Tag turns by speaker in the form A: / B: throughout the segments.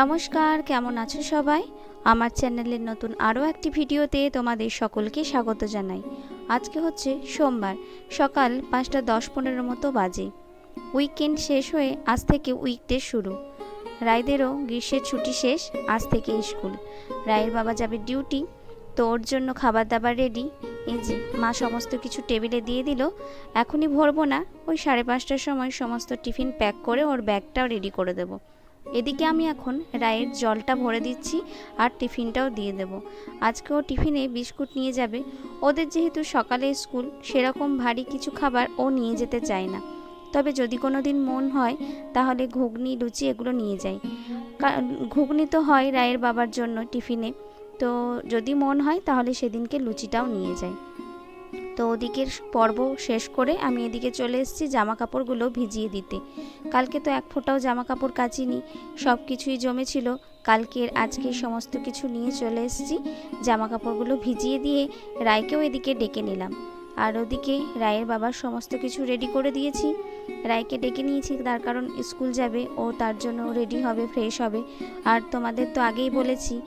A: নমস্কার, কেমন আছো সবাই? আমার চ্যানেলের নতুন আরও একটি ভিডিওতে তোমাদের সকলকে স্বাগত জানাই। আজকে হচ্ছে সোমবার, সকাল পাঁচটা দশ পনেরো মতো বাজে। উইকেন্ড শেষ হয়ে আজ থেকে উইকডে শুরু। রায়দেরও গ্রীষ্মের ছুটি শেষ, আজ থেকে স্কুল। রায়ের বাবা যাবে ডিউটি, তো ওর জন্য খাবার দাবার রেডি এই যে, মা সমস্ত কিছু টেবিলে দিয়ে দিল। এখনই ভরবো না, ওই সাড়ে পাঁচটার সময় সমস্ত টিফিন প্যাক করে ওর ব্যাগটাও রেডি করে দেবো। এদিকে আমি এখন রায়ের জলটা ভরে দিচ্ছি আর টিফিনটাও দিয়ে দেব। আজকে ও টিফিনে বিস্কুট নিয়ে যাবে। ওদের যেহেতু সকালে স্কুল, সেরকম ভারী কিছু খাবার ও নিয়ে যেতে চায় না। তবে যদি কোনো দিন মন হয়, তাহলে ঘুগনি, লুচি এগুলো নিয়ে কা- ঘুগনি তো হয় রায়ের বাবার জন্য টিফিনে। তো যদি মন হয়, তাহলে সেদিনকে লুচিটাও নিয়ে যায় তো ওদিকের পর্ব শেষ করে আমি এদিকে চলে এসেছি জামা কাপড়গুলো ভিজিয়ে দিতে। কালকে তো এক ফোঁটাও জামা কাপড় কাচিনি, সব কিছুই জমেছিল। কালকের আজকে সমস্ত কিছু নিয়ে চলে এসেছি জামা কাপড়গুলো ভিজিয়ে দিয়ে রায়কেও এদিকে ডেকে নিলাম। আর ওদিকে রায়ের বাবার সমস্ত কিছু রেডি করে দিয়েছি। রায়কে ডেকে নিয়েছি, তার কারণ স্কুল যাবে, ও তার জন্য রেডি হবে ফ্রেশ হবে। আর তোমাদের তো আগেই বলেছি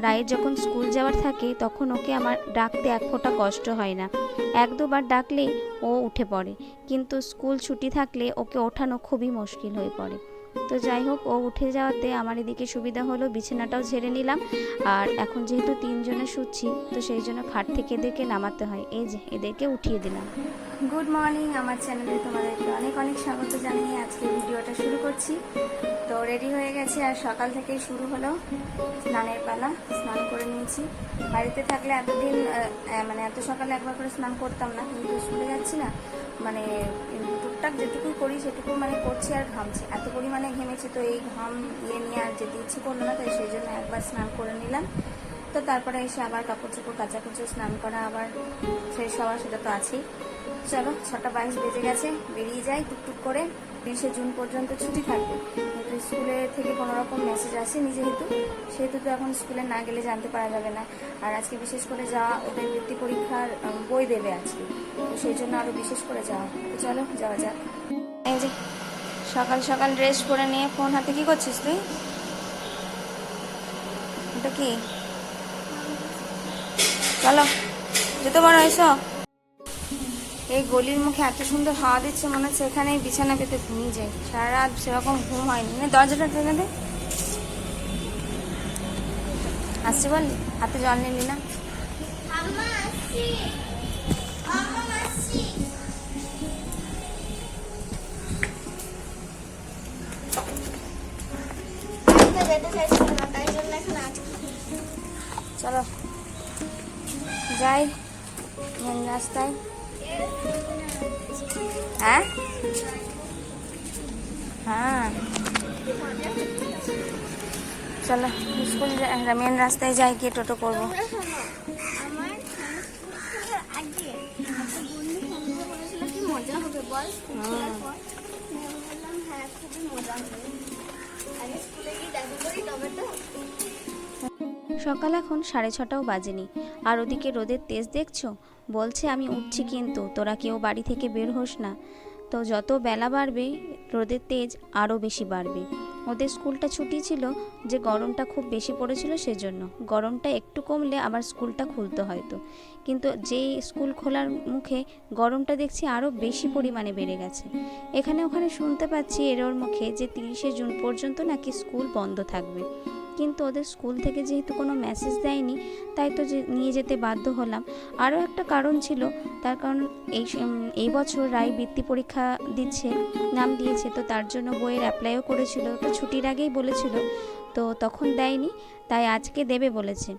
A: রায়ের যখন স্কুল যাওয়ার থাকে, তখন ওকে আমার ডাকতে এক ফোঁটা কষ্ট হয় না। এক দুবার ডাকলেই ও উঠে পড়ে। কিন্তু স্কুল ছুটি থাকলে ওকে ওঠানো খুবই মুশকিল হয়ে পড়ে। তো যাই হোক, ও উঠে যাওয়াতে আমার এদিকে সুবিধা হলো, বিছানাটাও ঝেড়ে নিলাম। আর এখন যেহেতু তিনজনে শুচ্ছি, তো সেই জন্য খাট থেকে এদেরকে নামাতে হয়। এই যে, এদেরকে উঠিয়ে দিলাম। গুড মর্নিং আমার চ্যানেলে তোমাদেরকে অনেক অনেক স্বাগত জানিয়ে আজকে ভিডিওটা শুরু করছি। তো রেডি হয়ে গেছে, আর সকাল থেকেই শুরু হলো। স্নানের পালা, স্নান করে নিয়েছি। বাড়িতে থাকলে এতদিন মানে এত সকালে একবার করে স্নান করতাম না, কিন্তু স্কুলে যাচ্ছি না মানে টুকটাক যেটুকু করি, সেটুকু মানে করছি আর ঘামছি। এত পরিমাণে ঘেমেছি তো এই ঘাম ইয়ে নিয়ে আর যেতে ইচ্ছে করল না, তাই সেই জন্য একবার স্নান করে নিলাম। তো তারপরে এসে আবার কাপড় চোপড় কাচাকুচো, স্নান করা আবার ফ্রেশ হওয়া, সেটা তো আছেই। চলো, ছটা বাইশ বেজে গেছে, বেরিয়ে যাই টুকটুক করে। বিশে জুন পর্যন্ত ছুটি থাকবে। কিন্তু স্কুলে থেকে কোনো রকম মেসেজ আসেনি যেহেতু, সেহেতু তো এখন স্কুলে না গেলে জানতে পারা যাবে না। আর আজকে বিশেষ করে যাওয়া, ওদের বৃত্তি পরীক্ষার বই দেবে আজকে। তো সেই জন্য আরও বিশেষ করে যাওয়া। তো চলো, যাওয়া যাক। এই যে, সকাল সকাল ড্রেস পরে নিয়ে ফোন হাতে কি করছিস তুই? এটা কি? চলো যেতে পারো, এসো। এই গলির মুখে এত সুন্দর হাওয়া দিচ্ছে মনে হচ্ছে এখানেই বিছানা পেতে ঘুমিয়ে যায়। সারা রাত সেরকম ঘুম হয়নি। মানে দরজাটা টেনে দে। আসছি বললি হাতে জল নিলি না চলো। যাই রাস্তায়। হ্যাঁ? হ্যাঁ। চলো, স্কুল মেন রাস্তায় যাই, গিয়ে টোটো করব। সকাল এখন সাড়ে ছটাও বাজেনি। আর ওদিকে রোদের তেজ দেখছ? বলছে, আমি উঠছি কিন্তু, তোরা কেউ বাড়ি থেকে বের হোস না? তো যত বেলা বাড়বে, রোদের তেজ আরও বেশি বাড়বে। ওদের স্কুলটা ছুটি ছিল যে গরমটা খুব বেশি পড়েছিল সেজন্য। গরমটা একটু কমলে আবার স্কুলটা খুলতো হয়তো। কিন্তু যেই স্কুল খোলার মুখে গরমটা দেখছি আরও বেশি পরিমাণে বেড়ে গেছে। এখানে ওখানে শুনতে পাচ্ছি এর মুখে যে তিরিশে জুন পর্যন্ত নাকি স্কুল বন্ধ থাকবে। কিন্তু ওদের স্কুল থেকে যেহেতু কোনো মেসেজ দেয়নি, তাই তো নিয়ে যেতে বাধ্য হলাম। আরও একটা কারণ ছিল, তার কারণ এই এই বছর রায় বৃত্তি পরীক্ষা দিচ্ছে, নাম দিয়েছে, তো তার জন্য বইয়ের অ্যাপ্লাইও করেছিল, তো ছুটির আগেই বলেছিল, তো তখন দেয়নি, তাই আজকে দেবে বলেছে।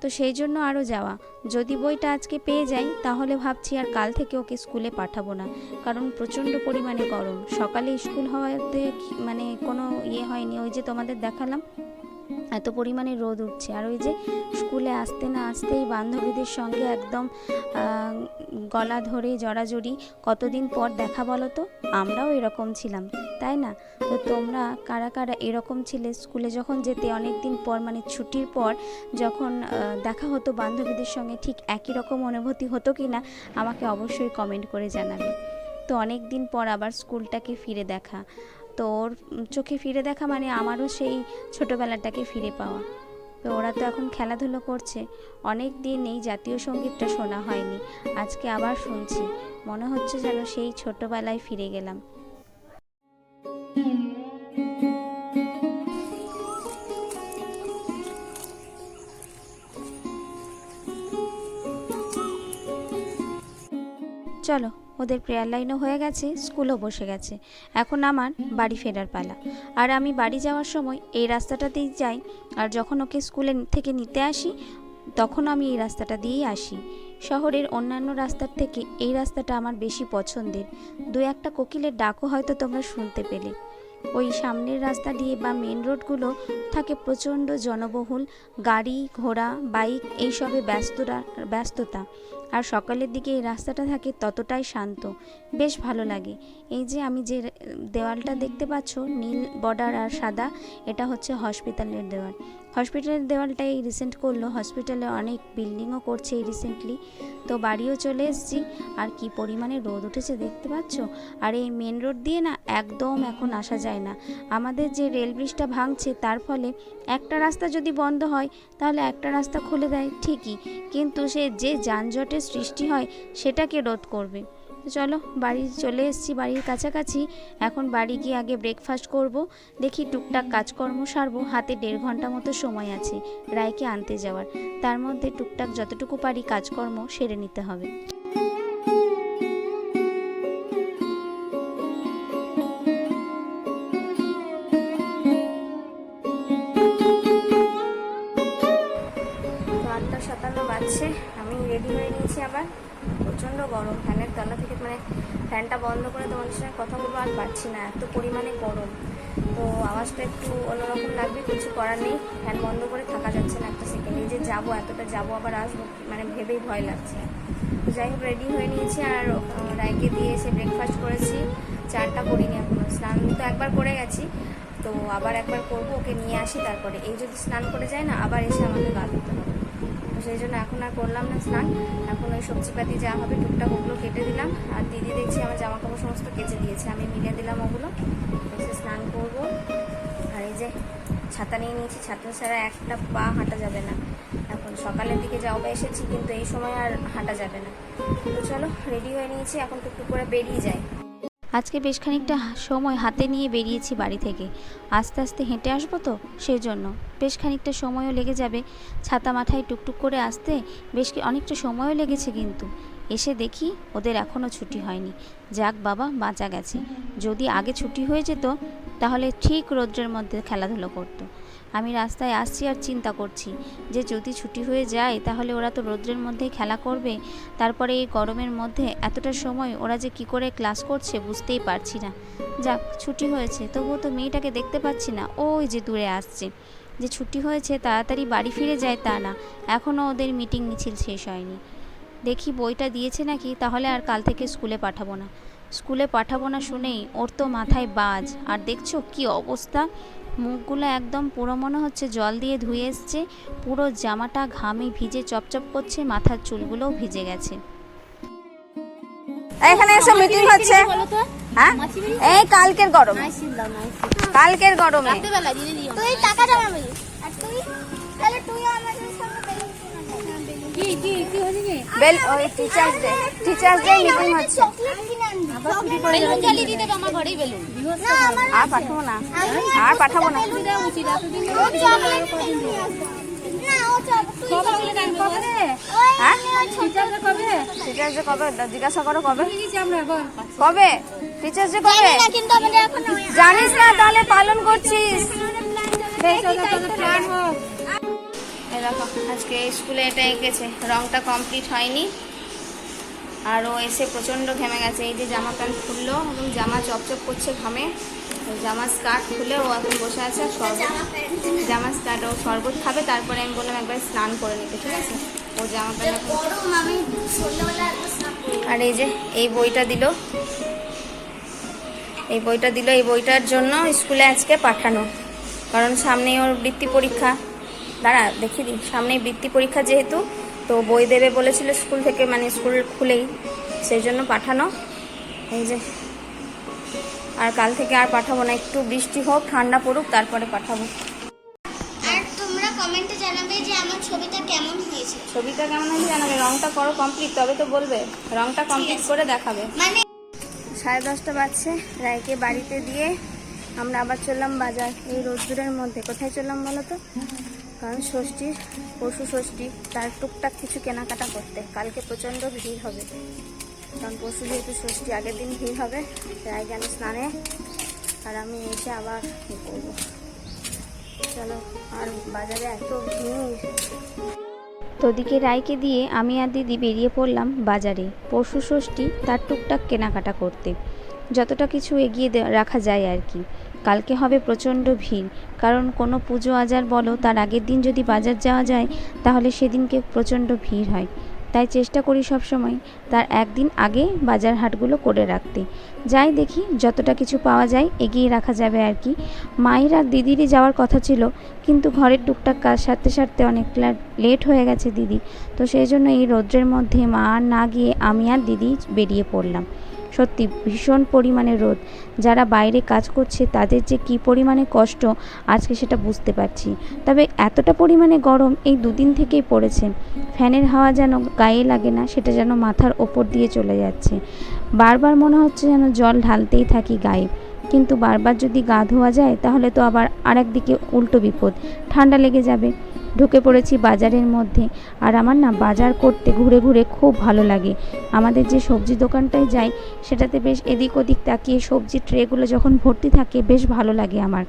A: তো সেই জন্য আরও যাওয়া। যদি বইটা আজকে পেয়ে যাই, তাহলে ভাবছি আর কাল থেকে ওকে স্কুলে পাঠাবো না, কারণ প্রচণ্ড পরিমাণে গরম। সকালে স্কুল হওয়াতে মানে কোনো ইয়ে হয়নি, ওই যে তোমাদের দেখালাম। এত পরিমাণে রোদ উঠছে। আর ওই যে স্কুলে আসতে না আসতেই বান্ধবীদের সঙ্গে একদম গলা ধরে জড়াজড়ি, কতদিন পর দেখা বলো তো? আমরাও এরকম ছিলাম, তাই না? তো তোমরা কারা কারা এরকম ছিলে? স্কুলে যখন যেতে অনেক দিন পর মানে ছুটির পর যখন দেখা হতো বান্ধবীদের সঙ্গে, ঠিক একই রকম অনুভূতি হতো কি না আমাকে অবশ্যই কমেন্ট করে জানাবে। তো অনেক দিন পর আবার স্কুলটাকে ফিরে দেখা। তো ওর চোখে ফিরে দেখা মানে আমারও সেই ছোটোবেলাটাকে ফিরে পাওয়া। তো ওরা তো এখন খেলাধুলো করছে। অনেক দিন এই জাতীয় সঙ্গীতটা শোনা হয়নি। আজকে আবার শুনছি। মনে হচ্ছে যেন সেই ছোটোবেলায় ফিরে গেলাম। চলো ওদের প্রেয়ার লাইনও হয়ে গেছে স্কুলও বসে গেছে। এখন আমার বাড়ি ফেরার পালা। আর আমি বাড়ি যাওয়ার সময় এই রাস্তাটাতেই যাই, আর যখন ওকে স্কুলে থেকে নিতে আসি, তখন আমি এই রাস্তাটা দিয়েই আসি। শহরের অন্যান্য রাস্তার থেকে এই রাস্তাটা আমার বেশি পছন্দের। দু একটা কোকিলের ডাকও হয়তো তোমরা শুনতে পেলে। ওই সামনের রাস্তা দিয়ে বা মেন রোডগুলো থাকে প্রচণ্ড জনবহুল, গাড়ি, ঘোড়া বাইক এইসবে ব্যস্ততা ব্যস্ততা। আর সকালের দিকে এই রাস্তাটা থাকে ততটাই শান্ত। বেশ ভালো লাগে। এই যে আমি যে দেওয়ালটা দেখতে পাচ্ছ, নীল বর্ডার আর সাদা, এটা হচ্ছে হসপিটালের দেওয়াল। হসপিটালের দেওয়ালটা এই রিসেন্ট করল। হসপিটালে অনেক বিল্ডিংও করছে এই রিসেন্টলি তো বাড়িও চলে এসেছি। আর কি পরিমাণে রোদ উঠেছে দেখতে পাচ্ছ? আর এই মেন রোড দিয়ে না একদম এখন আসা যায় না। আমাদের যে রেল ব্রিজটা ভাঙছে, তার ফলে একটা রাস্তা যদি বন্ধ হয়, তাহলে একটা রাস্তা খুলে দেয় ঠিকই। কিন্তু সে যে যানজটের সৃষ্টি হয়, সেটাকে রোধ করবে। তো চলো, বাড়ি চলে এসেছি, বাড়ির কাছাকাছি। এখন বাড়ি গিয়ে আগে ব্রেকফাস্ট করব, দেখি টুকটাক কাজকর্ম সারবো, হাতে দেড় ঘণ্টা মতো সময় আছে রায়কে আনতে যাওয়ার। তার মধ্যে টুকটাক যতটুকু পারি কাজকর্ম সেরে নিতে হবে। গরম, ফ্যানের তলা থেকে মানে ফ্যানটা বন্ধ করে তোমাদের সঙ্গে কথা বলব, আর পারছি না, এত পরিমাণে গরম। তো আওয়াজটা একটু অন্যরকম লাগবে, কিছু করার নেই, ফ্যান বন্ধ করে থাকা যাচ্ছে না একটা সেকেন্ড এই যে যাব, এতটা যাব, আবার আসব মানে ভেবেই ভয় লাগছে। তো যাই হোক রেডি হয়ে নিয়েছি, আর রায়কে দিয়ে এসে ব্রেকফাস্ট করেছি চারটা করিনি এখনও, স্নান তো একবার করে গেছি, তো আবার একবার করব, ওকে নিয়ে আসি, তারপরে এই যদি স্নান করে যায় না, আবার এসে আমাকে গা ধুতে হবে। তো সেই জন্য এখন আর করলাম না স্নান। এখন ওই সবজিপাতি যা হবে টুকটাক ওগুলো কেটে দিলাম। আর দিদি দেখছি আমার জামা কাপড় সমস্ত কেচে দিয়েছে। আমি মিলে দিলাম ওগুলো। এসে স্নান করব। আর এই যে ছাতা নিয়ে নিয়েছি। ছাতা ছাড়া একটা পা হাঁটা যাবে না। এখন সকালের দিকে যাওয়া এসেছি, কিন্তু এই সময় আর হাঁটা যাবে না। তো চলো রেডি হয়ে নিয়েছি। এখন টুকটুক করে বেরিয়ে যাই। আজকে বেশ খানিকটা সময় হাতে নিয়ে বেরিয়েছি বাড়ি থেকে। আস্তে আস্তে হেঁটে আসব তো সেই জন্য বেশ খানিকটা সময়ও লেগে যাবে। ছাতা মাথায় টুকটুক করে আসতে বেশ অনেকটা সময়ও লেগেছে কিন্তু। এসে দেখি ওদের এখনও ছুটি হয়নি। যাক বাবা, বাঁচা গেছে। যদি আগে ছুটি হয়ে যেত, তাহলে ঠিক রৌদ্রের মধ্যে খেলাধুলো করতো। আমি রাস্তায় আসছি আর চিন্তা করছি যে যদি ছুটি হয়ে যায় তাহলে ওরা তো রৌদ্রের মধ্যেই খেলা করবে। তারপরে এই গরমের মধ্যে এতটা সময় ওরা যে কি করে ক্লাস করছে বুঝতেই পারছি না। যাক, ছুটি হয়েছে, তবুও তো মেয়েটাকে দেখতে পাচ্ছি না। ওই যে দূরে আসছে। যে ছুটি হয়েছে, তাড়াতাড়ি বাড়ি ফিরে যায় তা না। এখনও ওদের মিটিং মিছিল শেষ হয়নি। দেখি বইটা দিয়েছে নাকি? তাহলে আর কাল থেকে স্কুলে পাঠাবো না। স্কুলে পাঠাবো না শুনেই ওর তো মাথায় বাজ। আর দেখছ কি অবস্থা? মুখগুলো একদম পুরো মনে হচ্ছে জল দিয়ে ধুয়ে এসছে। পুরো জামাটা ঘামে ভিজে চপচপ করছে মাথার চুলগুলোও ভিজে গেছে।
B: এখানে এসে মিটিং হচ্ছে। হ্যাঁ? এই কালকের গরম। কালকের গরমে।
C: তুই টাকা জমা বলি আর তুই?
B: বেল ওই teachers day teachers day meeting হচ্ছে
C: চকলেট কিনে আনবি বেলুন জ্বালিয়ে দিতে আমার ঘরেই বেলুন।
B: আর পাঠাবো না। আর পাঠাবো না।
C: কবে
B: হ্যাঁ?
C: কবে?
B: টিচার্স ডে কবে? জিজ্ঞাসা করো কবে। কবে? টিচার্স ডে কবে?
C: না কিন্তু আমাদের এখন
B: জানিস না তাহলে পালন করছিস।
C: প্ল্যান হোক
B: এই দেখো আজকে স্কুলে এটা এঁকেছে। রংটা কমপ্লিট হয়নি। আর ও এসে প্রচণ্ড ঘেমে গেছে। এই যে জামা প্যান্ট খুললো এবং জামা চপচপ করছে ঘামে। জামা স্কার্ট খুলে ও এখন বসে আছে শরবত জামা স্কার্ট ও শরবত খাবে। তারপরে আমি বললাম একবার স্নান করে নিতে। ঠিক আছে? ও জামা প্যান্ট আর এই যে এই বইটা দিল। এই বইটা দিল। এই বইটার জন্য স্কুলে আজকে পাঠানো। কারণ সামনেই ওর বৃত্তি পরীক্ষা। দাঁড়া দেখিয়ে দিই। সামনেই বৃত্তি পরীক্ষা যেহেতু তো বই দেবে বলেছিল স্কুল থেকে মানে স্কুল খুলেই। সেই জন্য পাঠানো। এই যে আর কাল থেকে আর পাঠাবো না। একটু বৃষ্টি হোক ঠান্ডা পড়ুক তারপরে পাঠাবো।
C: আর তোমরা কমেন্টে জানাবে যে আমার ছবিটা কেমন হয়েছে।
B: ছবিটা কেমন আছে জানাবে। রংটা করো কমপ্লিট তবে তো বলবে। রংটা কমপ্লিট করে দেখাবে।
C: মানে
B: সাড়ে দশটা বাজছে রায়কে বাড়িতে দিয়ে আমরা আবার চললাম বাজার এই রোদ্দুরের মধ্যে। কোথায় চললাম বলো তো? কারণ ষষ্ঠীর পশু ষষ্ঠী, তার টুকটাক কিছু কেনাকাটা করতে। কালকে প্রচণ্ড ভিড় হবে। কারণ পশু যেহেতু ষষ্ঠী, আগের দিন ভিড় হবে রায় গেল স্নানে আর আমি এসে আবার ই করব? চলো, আর বাজারে এত ভিড়।
A: তোদিকে রায়কে দিয়ে আমি আর দিদি বেরিয়ে পড়লাম বাজারে। পশু ষষ্ঠী, তার টুকটাক কেনাকাটা করতে। যতটা কিছু এগিয়ে রাখা যায় আর কি। কালকে হবে প্রচণ্ড ভিড়। কারণ কোনো পুজো আজার বলো, তার আগের দিন যদি বাজার যাওয়া যায়, তাহলে সেদিনকে প্রচণ্ড ভিড় হয়। তাই চেষ্টা করি সব সময় তার একদিন আগে বাজার হাটগুলো করে রাখতে। যাই দেখি যতটা কিছু পাওয়া যায় এগিয়ে রাখা যাবে আর কি। মায়ের আর দিদিরই যাওয়ার কথা ছিল, কিন্তু ঘরের টুকটাক কাজ সারতে সারতে অনেক লেট হয়ে গেছে দিদি। তো সেই জন্য এই রৌদ্রের মধ্যে মা আর না গিয়ে আমি আর দিদি বেরিয়ে পড়লাম। সত্যি ভীষণ পরিমাণে রোদ। যারা বাইরে কাজ করছে, তাদের যে কী পরিমাণে কষ্ট, আজকে সেটা বুঝতে পারছি। তবে এতটা পরিমাণে গরম এই দুদিন থেকেই পড়েছে। ফ্যানের হাওয়া যেন গায়ে লাগে না, সেটা যেন মাথার ওপর দিয়ে চলে যাচ্ছে। বারবার মনে হচ্ছে যেন জল ঢালতেই থাকি গায়ে। কিন্তু বারবার যদি গা ধোয়া যায়, তাহলে তো আবার আরেকদিকে উল্টো বিপদ। ঠান্ডা লেগে যাবে। ঢুকে পড়েছি বাজারের মধ্যে। আর আমার না বাজার করতে, ঘুরে ঘুরে খুব ভালো লাগে। আমাদের যে সবজি দোকানটায় যাই, সেটাতে বেশ এদিক ওদিক তাকিয়ে সবজির ট্রেগুলো যখন ভর্তি থাকে, বেশ ভালো লাগে আমার।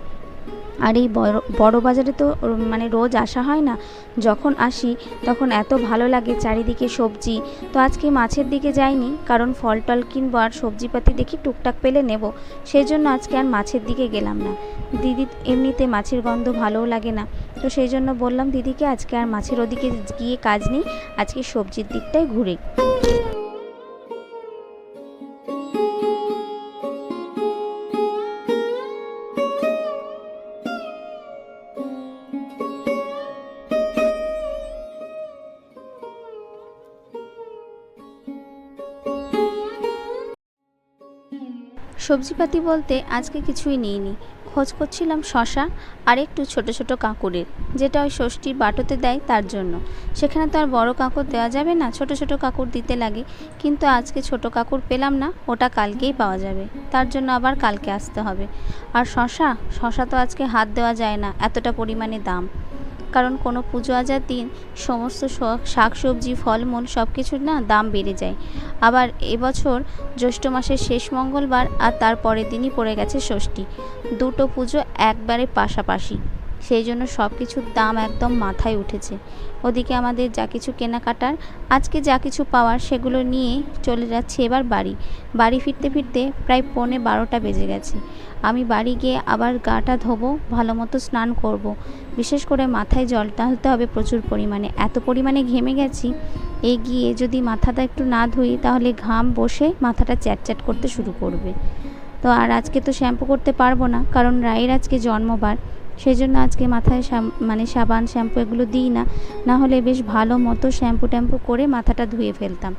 A: আর এই বড় বড় বাজারে তো মানে রোজ আসা হয় না। যখন আসি, তখন এত ভালো লাগে চারিদিকে সবজি। তো আজকে মাছের দিকে যাইনি, কারণ ফল টল কিনবো আর সবজিপাতি দেখি টুকটাক পেলে নেব। সেই জন্য আজকে আর মাছের দিকে গেলাম না। দিদি এমনিতে মাছের গন্ধ ভালোও লাগে না। তো সেই জন্য বললাম, দিদিকে আজকে আর মাছের ওদিকে গিয়ে কাজ নেই, আজকে সবজির দিকটাই ঘুরে। সবজিপাতি বলতে আজকে কিছুই নিইনি। খোঁজ করছিলাম শশা আর একটু ছোট ছোট কাঁকুরের যেটা ওই ষষ্ঠীর বাটোতে দেয় তার জন্য। সেখানে তো আর বড় কাঁকুর দেওয়া যাবে না, ছোট ছোট কাকুর দিতে লাগে। কিন্তু আজকে ছোট কাকুর পেলাম না, ওটা কালকেই পাওয়া যাবে। তার জন্য আবার কালকে আসতে হবে। আর শশা শশা তো আজকে হাত দেওয়া যায় না, এতটা পরিমাণে দাম। কারণ কোনো পুজো আজার দিন সমস্ত শাক সবজি ফলমূল সব কিছুর না দাম বেড়ে যায়। আবার এবছর জ্যৈষ্ঠ মাসের শেষ মঙ্গলবার আর তার পরের দিনই পড়ে গেছে ষষ্ঠী। দুটো পুজো একবারে পাশাপাশি। সেই জন্য সব কিছুর দাম একদম মাথায় উঠেছে। ওদিকে আমাদের যা কিছু কেনাকাটার, আজকে যা কিছু পাওয়ার সেগুলো নিয়ে চলে যাচ্ছি এবার বাড়ি। বাড়ি ফিরতে ফিরতে প্রায় পৌনে বারোটা বেজে গেছে। আমি বাড়ি গিয়ে আবার গাটা ধোবো, ভালো মতো স্নান করব। বিশেষ করে মাথায় জল ঢালতে হবে প্রচুর পরিমাণে। এত পরিমাণে ঘেমে গেছি এই গিয়ে যদি মাথাটা একটু না ধুই তাহলে ঘাম বসে মাথাটা চ্যাটচ্যাট করতে শুরু করবে। তো আর আজকে তো শ্যাম্পু করতে পারব না, কারণ রায়ের আজকে জন্মবার। সেই জন্য আজকে মাথায় মানে সাবান, শ্যাম্পু এগুলো দিই না। না হলে বেশ ভালো মতো শ্যাম্পু ট্যাম্পু করে মাথাটা ধুয়ে ফেলতাম।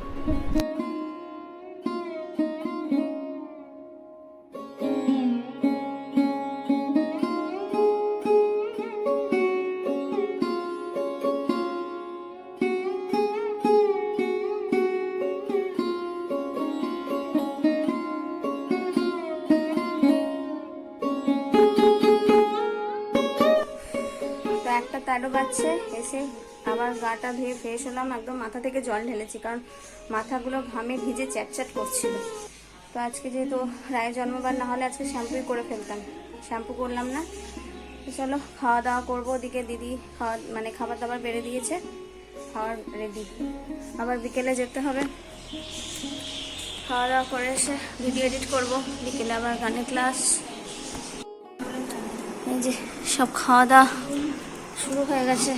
B: তেরো বাজছে এসে আবার গাটা ধুয়ে ফ্রেশ হলাম, একদম মাথা থেকে জল ঢেলেছি, কারণ মাথাগুলো ঘামে ভিজে চ্যাটচ্যাট করছিল। তো আজকে যেহেতু রায়ের জন্মবার, না হলে আজকে শ্যাম্পুই করে ফেলতাম। শ্যাম্পু করলাম না। তো চলো খাওয়া দাওয়া করব ওদিকে, দিদি খাওয়া মানে খাবার দাবার বেড়ে দিয়েছে, খাওয়ার রেডি আবার বিকেলে যেতে হবে। খাওয়া দাওয়া করে এসে ভিডিও এডিট করব। বিকেলে আবার গানের ক্লাস এই যে সব খাওয়া দাওয়া শুরু হয়ে গেছে।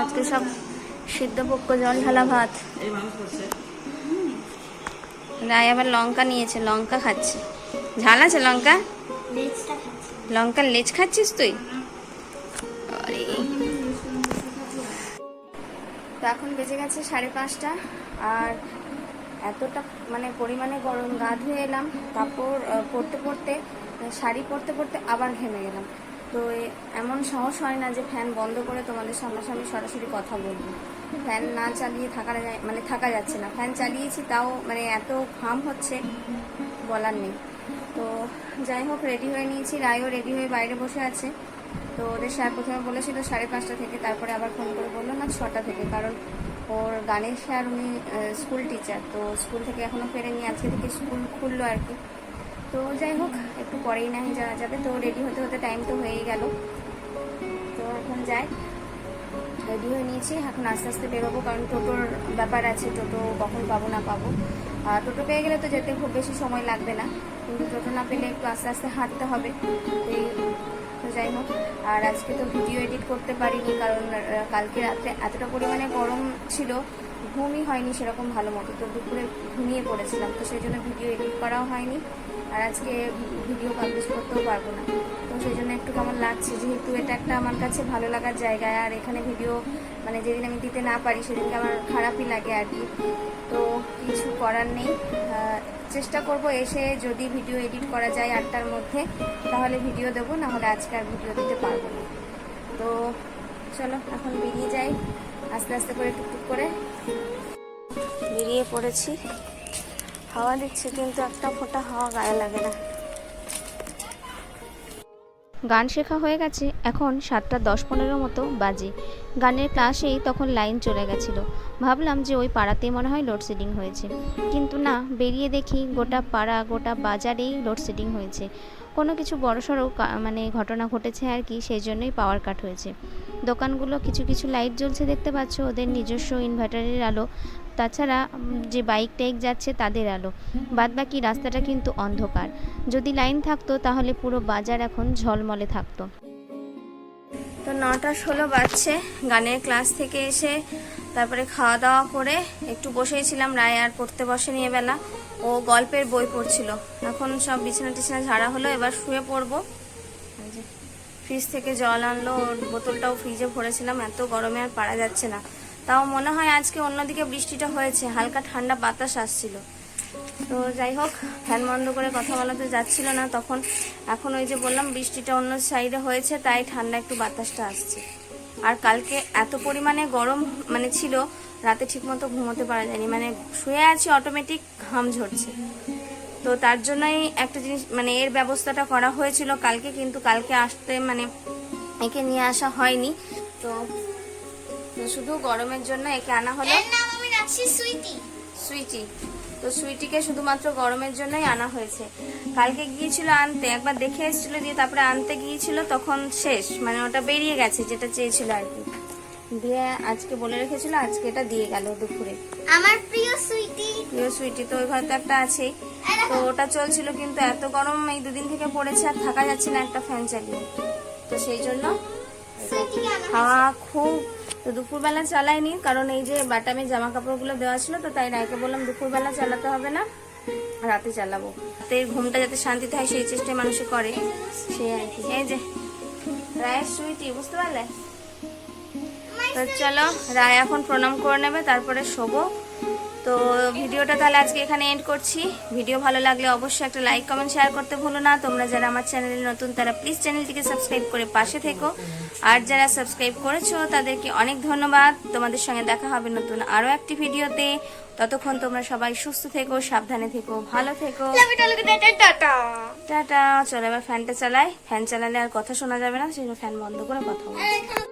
B: আজকে সব সিদ্ধ পক্ষ জল ঢালা ভাত। রায় আবার লঙ্কা নিয়েছে লঙ্কা খাচ্ছে। ঝাল আছে লঙ্কা? লঙ্কার লেজ খাচ্ছিস তুই? তো এখন বেজে গেছে সাড়ে পাঁচটা আর এতটা মানে পরিমাণে গরম গা ধুয়ে এলাম কাপড় পরতে পরতে শাড়ি পরতে পরতে আবার ঘেমে গেলাম। তো এমন সাহস হয় না যে ফ্যান বন্ধ করে তোমাদের সামনাসামনি সরাসরি কথা বলব। ফ্যান না চালিয়ে থাকা যায় মানে থাকা যাচ্ছে না। ফ্যান চালিয়েছি, তাও মানে এত ঘাম হচ্ছে, বলার নেই। তো যাই হোক রেডি হয়ে নিয়েছি। রায়ও রেডি হয়ে বাইরে বসে আছে। তো ওদের স্যার প্রথমে বলেছিল সাড়ে পাঁচটা থেকে, তারপরে আবার ফোন করে বলল না ছটা থেকে। কারণ ওর গানের স্যার উনি স্কুল টিচার তো স্কুল থেকে এখনও ফেরেনি। আজকে থেকে স্কুল খুললো আর কি। তো যাই হোক, একটু পরেই না যাওয়া যাবে। তো রেডি হতে হতে টাইম তো হয়েই গেল। তো এখন যাই। রেডি হয়ে নিয়েছি। এখন আস্তে আস্তে বেরোবো, কারণ টোটোর ব্যাপার আছে, টোটো কখন পাবো না পাবো। আর টোটো পেয়ে গেলে তো যেতে খুব বেশি সময় লাগবে না। কিন্তু টোটো না পেলে একটু আস্তে আস্তে হাঁটতে হবে। এই তো যাই হোক। আর আজকে তো ভিডিও এডিট করতে পারিনি, কারণ কালকে রাত্রে এতটা পরিমাণে গরম ছিল ঘুমই হয়নি সেরকম ভালো মতো। তো দুপুরে ঘুমিয়ে পড়েছিলাম, তো সেই জন্য ভিডিও এডিট করাও হয়নি। আর আজকে ভিডিও পাবলিশ করতেও পারব না। তো সেই জন্য একটু কেমন লাগছে, যেহেতু এটা একটা আমার কাছে ভালো লাগার জায়গা, আর এখানে ভিডিও মানে যেদিন আমি দিতে না পারি সেদিনকে আমার খারাপই লাগে আর কি। তো কিছু করার নেই। চেষ্টা করব এসে যদি ভিডিও এডিট করা যায় আটটার মধ্যে, তাহলে ভিডিও দেবো, নাহলে আজকে আর ভিডিও দিতে পারব না। তো চলো, এখন বেরিয়ে যাই। আস্তে আস্তে করে টুকটুক করে বেরিয়ে পড়েছি। হাওয়া দিচ্ছে, কিন্তু একটা ফোঁটা হাওয়া গায়ে লাগে না।
A: গান শেখা হয়ে গেছে, এখন সাতটা দশ পনেরো মতো বাজে। গানের ক্লাসেই তখন লাইন চলে গেছিল। ভাবলাম যে ওই পাড়াতেই মনে হয় লোডশেডিং হয়েছে। কিন্তু না, বেরিয়ে দেখি গোটা পাড়া, গোটা বাজারেই লোডশেডিং হয়েছে। কোনো কিছু বড়সড় মানে ঘটনা ঘটেছে আর কি, সেই জন্যই পাওয়ার কাট হয়েছে। দোকানগুলো কিছু কিছু লাইট জ্বলছে দেখতে পাচ্ছ, ওদের নিজস্ব ইনভার্টারের আলো। তাছাড়া যে বাইক টাইক যাচ্ছে তাদের আলো। বাদবাকি রাস্তাটা কিন্তু অন্ধকার। যদি লাইন থাকতো, তাহলে পুরো বাজার এখন ঝলমলে থাকতো।
B: তো নটা ষোলো বাজছে, গানের ক্লাস থেকে এসে তারপরে খাওয়া দাওয়া করে একটু বসেইছিলাম রায় আর পড়তে বসেনি এবেলা। ও গল্পের বই পড়ছিল। এখন সব বিছানা টিছানা ঝাড়া হলো, এবার শুয়ে পড়ব। ফ্রিজ থেকে জল আনলো বোতলটাও ফ্রিজে ভরেছিলাম, এত গরমে আর পারা যাচ্ছে না। তাও মনে হয় আজকে অন্যদিকে বৃষ্টিটা হয়েছে, হালকা ঠান্ডা বাতাস আসছিল। তো যাই হোক, ফ্যান বন্ধ করে কথা বলাতে যাচ্ছিল না তখন। এখন ওই যে বললাম, বৃষ্টিটা অন্য সাইডে হয়েছে, তাই ঠান্ডা একটু বাতাসটা আসছে। আর কালকে এত পরিমাণে গরম মানে ছিল, রাতে ঠিকমতো ঘুমোতে পারা যায়নি। মানে শুয়ে আছি অটোমেটিক ঘাম ঝরছে। তো তার জন্যই একটা জিনিস মানে এর ব্যবস্থাটা করা হয়েছিল কালকে কিন্তু কালকে আসতে মানে একে নিয়ে আসা হয়নি। তো শুধু গরমের জন্য একে আনা হলো।
C: সুইটি।
B: তো সুইটিকে শুধুমাত্র গরমের জন্যই আনা হয়েছে। কালকে গিয়েছিল আনতে একবার দেখে এসেছিল দিয়ে তারপরে আনতে গিয়েছিল তখন শেষ। মানে ওটা বেরিয়ে গেছে যেটা চেয়েছিল আর কি। দিয়ে আজকে বলে রেখেছিল আজকে এটা দিয়ে গেল দুপুরে।
C: আমার প্রিয় সুইটি।
B: প্রিয় সুইটি তো ওই ঘরে তো একটা আছেই তো ওটা চলছিল কিন্তু এত গরম এই দুদিন থেকে পড়েছে আর থাকা যাচ্ছে না একটা ফ্যান চালিয়ে। তো সেই জন্য হাওয়া খুব তো দুপুরবেলা চালাইনি কারণ এই যে বাটামে জামা কাপড়গুলো দেওয়া ছিল তো তাই রায়কে বললাম দুপুরবেলা চালাতে হবে না রাতে চালাবো। রাতের ঘুমটা যাতে শান্তিতে হয় সেই চেষ্টায় মানুষে করে। সে আর কি। এই যে রায়ের সুইটি বুঝতে পারলে? তো চলো রায় এখন প্রণাম করে নেবে তারপরে শোবো। তো ভিডিওটা তাহলে আজকে এখানে এন্ড করছি। ভিডিও ভালো লাগলে অবশ্যই একটা লাইক কমেন্ট শেয়ার করতে ভুলো না। তোমরা যারা আমার চ্যানেলে নতুন তারা প্লিজ চ্যানেলটিকে সাবস্ক্রাইব করে পাশে থেকো। আর যারা সাবস্ক্রাইব করেছ তাদেরকে অনেক ধন্যবাদ। তোমাদের সঙ্গে দেখা হবে নতুন আরও একটি ভিডিওতে। ততক্ষণ তোমরা সবাই সুস্থ থেকো সাবধানে থেকো ভালো থেকো।
C: টাটা।
B: চলো এবার ফ্যানটা চালাই। ফ্যান চালালে আর কথা শোনা যাবে না সেই ফ্যান বন্ধ করে কথা
C: এখানে